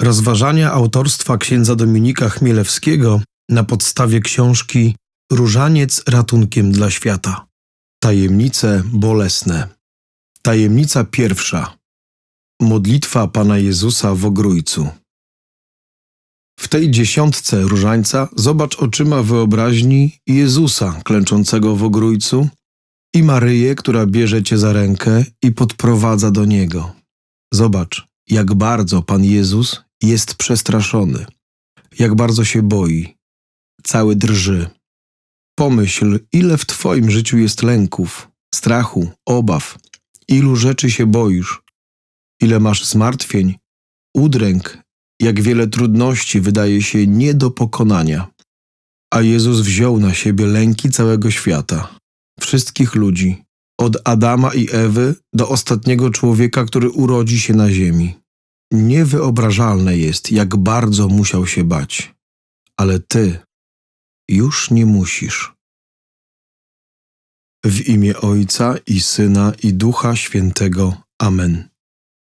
Rozważania autorstwa księdza Dominika Chmielewskiego na podstawie książki Różaniec ratunkiem dla świata. Tajemnice bolesne. Tajemnica pierwsza. Modlitwa Pana Jezusa w Ogrójcu. W tej dziesiątce różańca zobacz oczyma wyobraźni Jezusa klęczącego w Ogrójcu i Maryję, która bierze Cię za rękę i podprowadza do Niego. Zobacz, jak bardzo Pan Jezus jest przestraszony, jak bardzo się boi, cały drży. Pomyśl, ile w Twoim życiu jest lęków, strachu, obaw, ilu rzeczy się boisz, ile masz zmartwień, udręk, jak wiele trudności wydaje się nie do pokonania. A Jezus wziął na siebie lęki całego świata, wszystkich ludzi, od Adama i Ewy do ostatniego człowieka, który urodzi się na ziemi. Niewyobrażalne jest, jak bardzo musiał się bać. Ale ty już nie musisz. W imię Ojca i Syna i Ducha Świętego. Amen.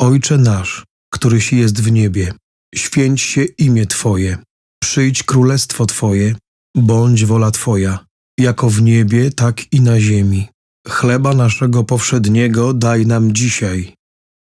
Ojcze nasz, któryś jest w niebie, święć się imię Twoje, przyjdź królestwo Twoje, bądź wola Twoja, jako w niebie, tak i na ziemi. Chleba naszego powszedniego daj nam dzisiaj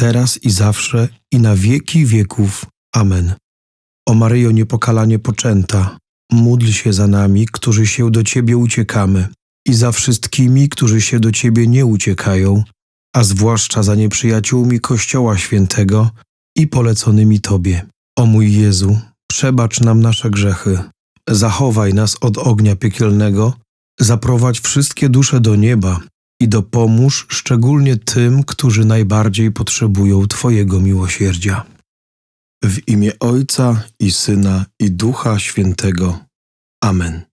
teraz i zawsze i na wieki wieków. Amen. O Maryjo niepokalanie poczęta, módl się za nami, którzy się do Ciebie uciekamy i za wszystkimi, którzy się do Ciebie nie uciekają, a zwłaszcza za nieprzyjaciółmi Kościoła Świętego i poleconymi Tobie. O mój Jezu, przebacz nam nasze grzechy, zachowaj nas od ognia piekielnego, zaprowadź wszystkie dusze do nieba i dopomóż szczególnie tym, którzy najbardziej potrzebują Twojego miłosierdzia. W imię Ojca i Syna i Ducha Świętego. Amen.